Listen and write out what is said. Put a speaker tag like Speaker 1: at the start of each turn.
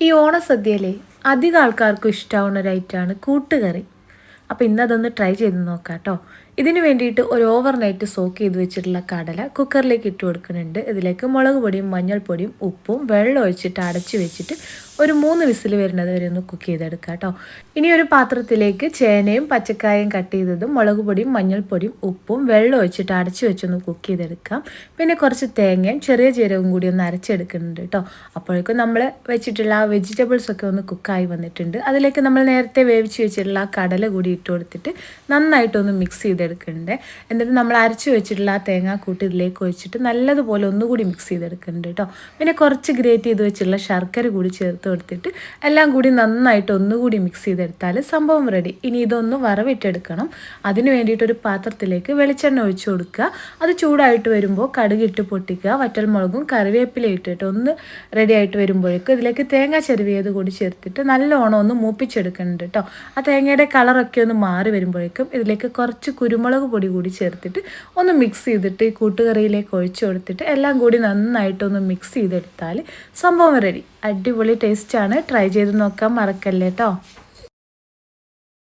Speaker 1: ഈ ഓണസദ്യയിലെ അധികം ആൾക്കാർക്കും ഇഷ്ടമാവുന്ന ഒരു ഐറ്റമാണ് കൂട്ടുകറി. അപ്പോൾ ഇന്ന് അതൊന്ന് ട്രൈ ചെയ്ത് നോക്കാം കേട്ടോ ഇതിന് വേണ്ടിയിട്ട് ഒരു ഓവർ നൈറ്റ് സോക്ക് ചെയ്ത് വെച്ചിട്ടുള്ള കടല കുക്കറിലേക്ക് ഇട്ട് കൊടുക്കുന്നുണ്ട്. ഇതിലേക്ക് മുളക് പൊടിയും മഞ്ഞൾപ്പൊടിയും ഉപ്പും വെള്ളം ഒഴിച്ചിട്ട് അടച്ചു വെച്ചിട്ട് ഒരു മൂന്ന് വിസിൽ വരുന്നത് വരെ ഒന്ന് കുക്ക് ചെയ്തെടുക്കുക കേട്ടോ ഇനി ഒരു പാത്രത്തിലേക്ക് ചേനയും പച്ചക്കായും കട്ട് ചെയ്തതും മുളക് പൊടിയും മഞ്ഞൾപ്പൊടിയും ഉപ്പും വെള്ളം ഒഴിച്ചിട്ട് അടച്ചു വെച്ചൊന്ന് കുക്ക് ചെയ്തെടുക്കാം. പിന്നെ കുറച്ച് തേങ്ങയും ചെറിയ ജീരകവും കൂടി ഒന്ന് അരച്ചെടുക്കുന്നുണ്ട് കേട്ടോ അപ്പോഴേക്കും നമ്മൾ വെച്ചിട്ടുള്ള ആ വെജിറ്റബിൾസ് ഒക്കെ ഒന്ന് കുക്കായി വന്നിട്ടുണ്ട്. അതിലേക്ക് നമ്മൾ നേരത്തെ വേവിച്ച് വെച്ചിട്ടുള്ള ആ കടല കൂടി ഇട്ട് കൊടുത്തിട്ട് നന്നായിട്ടൊന്ന് മിക്സ് ചെയ്തെടുക്കുന്നുണ്ട്. എന്നിട്ട് നമ്മൾ അരച്ച് വെച്ചിട്ടുള്ള ആ തേങ്ങാക്കൂട്ട് ഇതിലേക്ക് ഒഴിച്ചിട്ട് നല്ലതുപോലെ ഒന്നുകൂടി മിക്സ് ചെയ്തെടുക്കുന്നുണ്ട് കേട്ടോ. പിന്നെ കുറച്ച് ഗ്രേറ്റ് ചെയ്ത് വെച്ചിട്ടുള്ള ശർക്കര കൂടി ചേർത്ത് കൊടുത്തിട്ട് എല്ലാം കൂടി നന്നായിട്ട് ഒന്നുകൂടി മിക്സ് ചെയ്തെടുത്താൽ സംഭവം റെഡി ഇനി ഇതൊന്ന് വറവിട്ടെടുക്കണം. അതിന് വേണ്ടിയിട്ട് ഒരു പാത്രത്തിലേക്ക് വെളിച്ചെണ്ണ ഒഴിച്ചു കൊടുക്കുക. അത് ചൂടായിട്ട് വരുമ്പോൾ കടുകിട്ട് പൊട്ടിക്കുക. വറ്റൽമുളകും കറിവേപ്പില ഇട്ടിട്ട് ഒന്ന് റെഡി ആയിട്ട് വരുമ്പോഴേക്കും ഇതിലേക്ക് തേങ്ങ ചെരുവിയത് കൂടി ചേർത്തിട്ട് നല്ലോണം ഒന്ന് മൂപ്പിച്ചെടുക്കുന്നുണ്ട് കേട്ടോ. ആ തേങ്ങയുടെ കളറൊക്കെ ഒന്ന് മാറി വരുമ്പോഴേക്കും ഇതിലേക്ക് കുറച്ച് കുരുമുളക് പൊടി കൂടി ചേർത്തിട്ട് ഒന്ന് മിക്സ് ചെയ്തിട്ട് ഈ കൂട്ടുകറിയിലേക്ക് ഒഴിച്ചു കൊടുത്തിട്ട് എല്ലാം കൂടി നന്നായിട്ടൊന്ന് മിക്സ് ചെയ്തെടുത്താൽ സംഭവം റെഡി അടിപൊളി ടേസ്റ്റാണ് ട്രൈ ചെയ്ത് നോക്കാൻ മറക്കല്ലേ കേട്ടോ